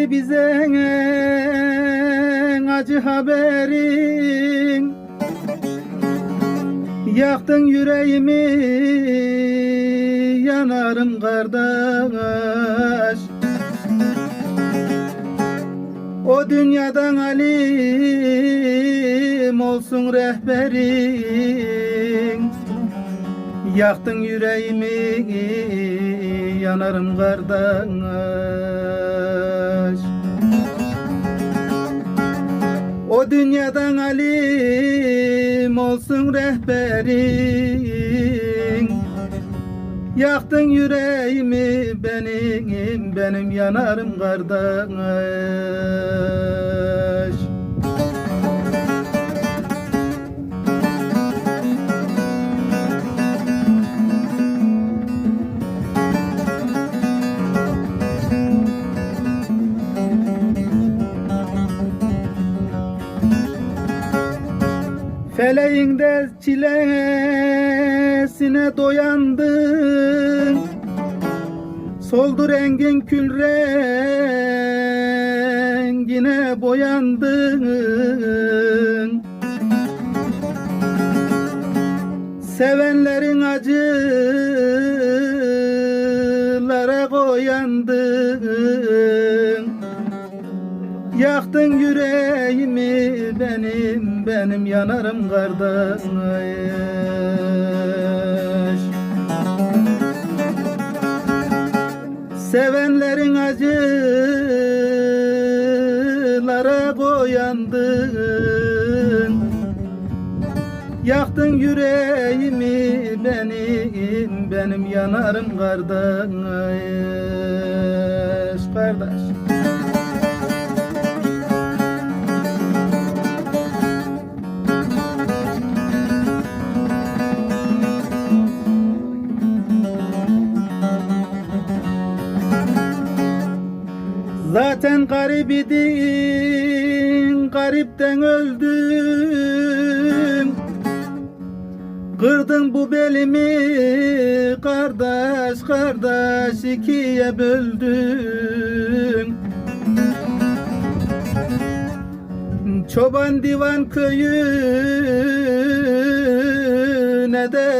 geldi bize acı haberin. Yaktın yüreğimi yanarım kardeş. O dünyadan alim olsun rehberin. Yaktın yüreğimi yanarım kardeş dünyadan alim olsun rehberin Yaktın yüreğimi benim benim yanarım kardeş Feleğinde çilesine doyandın. Soldu rengin kül rengine boyandın. Sevenlerin acılara koyandın Yaktın yüreğimi benim benim yanarım kardeş. Sevenlerin acılara koyandın Yaktın yüreğimi benim benim yanarım kardeş. Kardeş Zaten garip idin, garipten öldüm. Kırdın bu belimi, kardeş kardeş ikiye böldün. Çoban divan köyü ne de